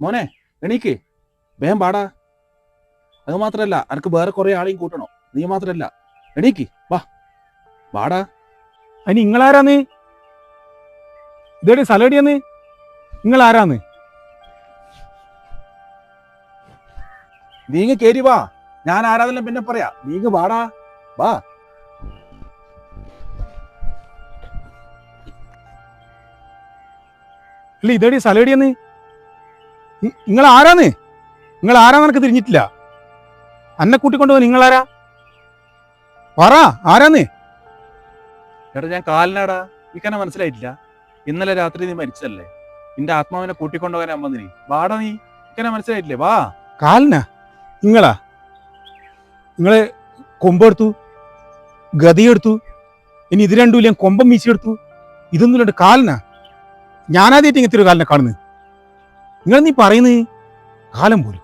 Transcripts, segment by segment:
മോനെ എണീക്ക്. വേഗം പാടാ അത് മാത്രല്ല അനക്ക് വേറെ കുറെ ആളെയും കൂട്ടണോ. നീ മാത്രല്ല. എണീക്ക് വാ. വാടാ. അതിന് നിങ്ങളാരാന്ന്? ഇതേടി സ്ഥലടിയാന്ന് നിങ്ങൾ ആരാന്ന് നീങ്ങ് കേരി വാ. ഞാൻ ആരാധന പിന്നെ പറയാ. നീങ്ങ് വാടാ. വാ. അല്ല ഇതേടി സ്ഥലടിയാന്ന് നിങ്ങൾ ആരാന്ന് നിങ്ങൾ ആരാന്ന് എനിക്ക് തിരിഞ്ഞിട്ടില്ല. അന്നെ നിങ്ങൾ ആരാ പറ ആരാന്ന്? എടാ ഞാൻ കാലിനാടാ. എനിക്കെന്നെ മനസ്സിലായിട്ടില്ല. ഇന്നലെ രാത്രി നീ മരിച്ചല്ലേ നിന്റെ ആത്മാവിനെ കൂട്ടിക്കൊണ്ടുപോകാൻ അമ്മ നീ വാടാ നീ. എനിക്കെന്നെ മനസ്സിലായിട്ടില്ലേ? വാ. കാലിനാ? നിങ്ങളാ? നിങ്ങൾ കൊമ്പെടുത്തു ഗതിയെടുത്തു ഇനി ഇത് രണ്ടും ഇല്ല കൊമ്പം വീശിയെടുത്തു ഇതൊന്നും രണ്ട് കാലിനാ? ഞാനാദ്യമായിട്ട് ഇങ്ങനത്തെ ഒരു കാലിനെ കാണുന്നത്. നിങ്ങൾ നീ പറയുന്നത് കാലം പോലും.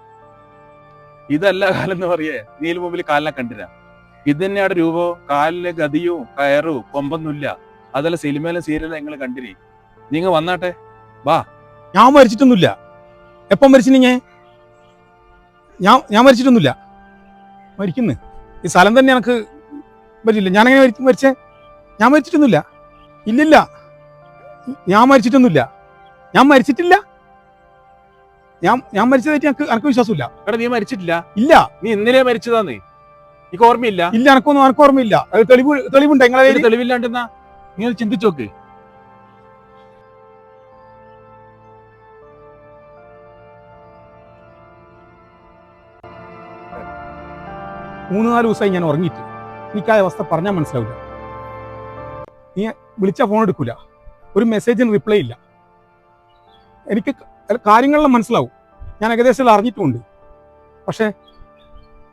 ഇതല്ല കാലം എന്ന് പറയേ. നീല മുമ്പിൽ കാലിനെ കണ്ടില്ല. ഇത് തന്നെയാണ് രൂപോ കാലിലെ ഗതിയോ കയറോ കൊമ്പൊന്നുമില്ല. അതല്ല സിനിമയിലും സീരിയലും നിങ്ങൾ കണ്ടിരി നിങ്ങൾ വന്നാട്ടെ. വാ. ഞാൻ മരിച്ചിട്ടൊന്നുമില്ല. എപ്പം മരിച്ചിന് ഞാൻ? ഞാൻ ഞാൻ മരിച്ചിട്ടൊന്നുമില്ല. മരിക്കുന്നു. ഈ സ്ഥലം തന്നെ എനിക്ക് പറ്റില്ല. ഞാനെങ്ങനെ മരിച്ചേ? ഞാൻ മരിച്ചിട്ടൊന്നുമില്ല. ഇല്ലില്ല. ഞാൻ മരിച്ചിട്ടൊന്നുമില്ല. ഞാൻ മരിച്ചിട്ടില്ല. ഞാൻ ഞാൻ മരിച്ചതായിട്ട് എനിക്ക് എനിക്ക് വിശ്വാസമില്ല. എടാ നീ മരിച്ചിട്ടില്ല? ഇല്ല. നീ ഇന്നലെ മരിച്ചതാന്ന്. എനിക്ക് ഓർമ്മയില്ല. ഇല്ല എനക്കൊന്നും എനക്ക് ഓർമ്മയില്ല. അത് തെളിവ് തെളിവുണ്ട് നിങ്ങളെ ഒരു കയ്യിൽ? തെളിവില്ലാണ്ടെന്നാ നീ ഒന്ന് ചിന്തിച്ചോക്ക് മൂന്ന് നാല് ദിവസമായി ഞാൻ ഉറങ്ങിയിട്ട്. എനിക്ക് ആ അവസ്ഥ പറഞ്ഞാൽ മനസ്സിലാവില്ല. നീ വിളിച്ച ഫോൺ എടുക്കൂല. ഒരു മെസ്സേജിന് റിപ്ലൈ ഇല്ല. എനിക്ക് കാര്യങ്ങളെല്ലാം മനസ്സിലാവും. ഞാൻ ഏകദേശം എല്ലാം അറിഞ്ഞിട്ടുമുണ്ട്. പക്ഷേ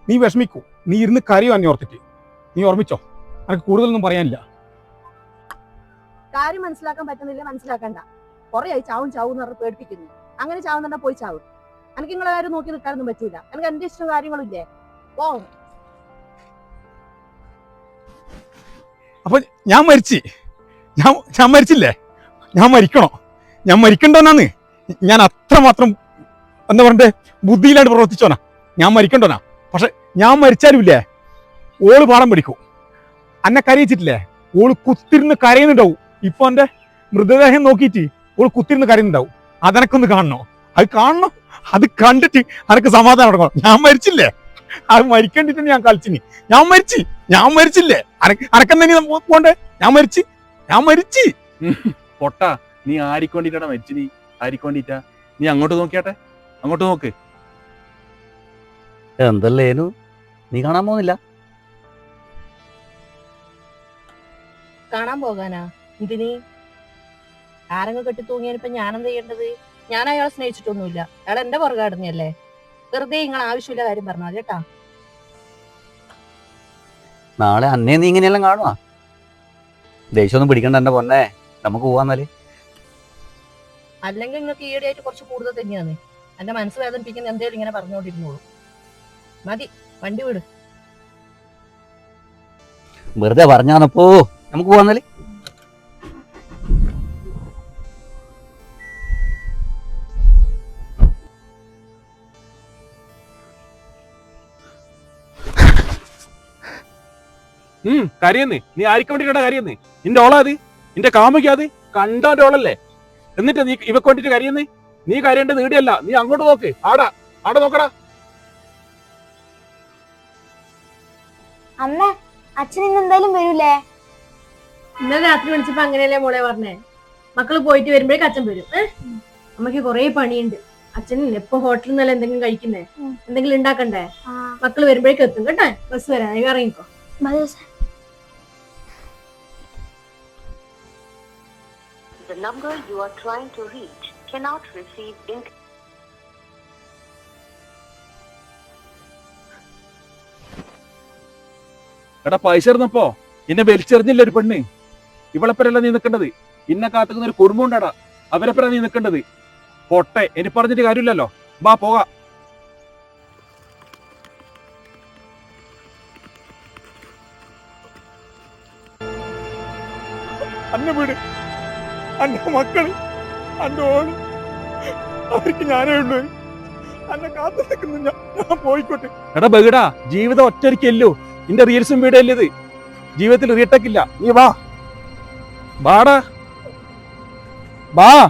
നീ വിഷമിക്കൂ. നീ ഇരുന്ന് കരയോ എന്നെ ഓർത്തിട്ട്. നീ ഓർമ്മിച്ചോ? എനിക്ക് കൂടുതലൊന്നും പറയാനില്ല. കാര്യം മനസ്സിലാക്കാൻ പറ്റുന്നില്ല മനസ്സിലാക്കണ്ട. കുറെ ആയി ചാവും ചാവും എന്ന് പറഞ്ഞ് പേടിപ്പിക്കുന്നു. അങ്ങനെ ചാവുന്നുണ്ടെ പോയി ചാവും. എനിക്ക് നിങ്ങളെ കാര്യം നോക്കി നിൽക്കാനൊന്നും പറ്റൂല. എനിക്ക് എന്റെ ഇഷ്ടം കാര്യങ്ങളില്ലേ? അപ്പൊ ഞാൻ മരിച്ചു. ഞാൻ ഞാൻ മരിച്ചില്ലേ? ഞാൻ മരിക്കണോ? ഞാൻ മരിക്കണ്ടോന്നാന്ന് ഞാൻ അത്രമാത്രം എന്താ പറയണ്ടേ ബുദ്ധിയിലാണ് പ്രവർത്തിച്ചോനാ ഞാൻ മരിക്കണ്ടോനാ പക്ഷെ ഞാൻ മരിച്ചാലും ഇല്ലേ ഓൾ പാടം പിടിക്കും അന്നെ കരയിച്ചിട്ടില്ലേ? ഓൾ കുത്തിരുന്ന് കരയുന്നുണ്ടാവും. ഇപ്പൊ എന്റെ മൃതദേഹം നോക്കിയിട്ട് ഓൾ കുത്തിരുന്ന് കരയുന്നുണ്ടാവും. അതനക്കൊന്ന് കാണണോ? അത് കാണണോ? അത് കണ്ടിട്ട് അനക്ക് സമാധാനം അടങ്ങണം ഞാൻ മരിച്ചില്ലേ? അത് മരിക്കണ്ടിട്ട് ഞാൻ കളിച്ചിനി ഞാൻ മരിച്ചു? ഞാൻ മരിച്ചില്ലേ? അനക്ക് അനക്കെന്താ പോണ്ടേ? ഞാൻ മരിച്ചു? ഞാൻ മരിച്ചു? പൊട്ട. നീ ആരിക്കൊണ്ടിട്ടാണ് മരിച്ചു നീ ആരിക്കൊണ്ടിട്ടാ നീ അങ്ങോട്ട് നോക്കിയാട്ടെ. അങ്ങോട്ട് നോക്ക്. എന്തല്ലേനു നീ കാണാൻ പോകുന്നില്ല? കാണാൻ പോകാനാ? എന്തിനീ? ആരെങ്കിലും കെട്ടി തൂങ്ങിയപ്പോ ഞാൻ എന്താ ചെയ്യേണ്ടത്? ഞാൻ അയാളെ സ്നേഹിച്ചിട്ടൊന്നുമില്ല. അയാൾ എന്റെ പുറകാടുന്നല്ലേ വെറുതെ നിങ്ങൾ ആവശ്യമില്ല കാര്യം പറഞ്ഞാൽ കേട്ടാ. നാളെ അന്നേ നീ ഇങ്ങനെയെല്ലാം കാണുവാ? ദേഷ്യമൊന്നും പിടിക്കണ്ട എന്റെ പൊന്നെ. നമുക്ക് പോവാന്നാൽ അല്ലെങ്കിൽ നിങ്ങൾക്ക് ഈയിടെയായിട്ട് കുറച്ച് കൂടുതൽ തന്നെയാണ് എന്റെ മനസ്സ് വേദനിപ്പിക്കുന്ന എന്തേലും ഇങ്ങനെ പറഞ്ഞുകൊണ്ടിരുന്നോളൂ. മതി വണ്ടി വിട്. വെറുതെ പറഞ്ഞാന്നപ്പോ നമുക്ക് പോവാന്നല്ലേ ഉം കരയുന്ന് നീ ആരിക്ക് വേണ്ടിട്ടാ കരയുന്നേ നിന്റെ ഓളാ അത്? നിന്റെ കാമുക കണ്ടോളല്ലേ കണ്ടോന്റെ ഓളല്ലേ? എന്നിട്ട് നീ ഇവ കൊണ്ടിട്ട് കരയുന്നേ നീ കരയേണ്ടത് ഈടെയല്ല. നീ അങ്ങോട്ട് നോക്ക്. ആടാ ആടെ നോക്കടാ. അമ്മ അച്ഛൻ ഇന്ന് എന്തായാലും വരൂലേ? ഇന്നലെ രാത്രി വിളിച്ചപ്പോ അങ്ങനെയല്ലേ മോളെ പറഞ്ഞേ? മക്കൾ പോയിട്ട് വരുമ്പോഴേക്ക് അച്ഛൻ വരും. ഏഹ് അമ്മയ്ക്ക് കൊറേ പണിയുണ്ട്. അച്ഛൻ എപ്പോ ഹോട്ടലിൽ നിന്നല്ല എന്തെങ്കിലും കഴിക്കുന്നേ? എന്തെങ്കിലും ഉണ്ടാക്കണ്ടേ? മക്കൾ വരുമ്പോഴേക്ക് എത്തും. കേട്ടോ? ബസ് വരാൻ ഇറങ്ങിക്കോ. The number you are trying to reach cannot receive incoming. എടാ പൈസ ഇരുന്നപ്പോ എന്നെ വലിച്ചെറിഞ്ഞില്ല ഒരു പെണ്ണ്? ഇവളെപ്പരല്ല നീ നിൽക്കേണ്ടത് ഇന്നെ കാത്തുക്കുന്ന ഒരു കുടുംബം ഉണ്ടടാ. അവരെപ്പരാ നീ നിൽക്കേണ്ടത് പൊട്ടെ എനിക്ക് പറഞ്ഞിട്ട് കാര്യമില്ലല്ലോ. ബാ പോകാ. അന്ന വീട്. അന്റെ മക്കൾ അന്റെ ഓൾ. അവർക്ക് ഞാനേ ഉള്ളൂ. എന്നെ കാത്തു നിൽക്കുന്നു ഞാൻ പോയിക്കോട്ടെ. എടാ ബഗിടാ ജീവിതം ഒറ്റരിക്കല്ലോ നിന്റെ റീൽസും അല്ലേ ഇത് ജീവിതത്തിൽ റീട്ടക്കില്ല നീ വാ. വാടാ. വാ.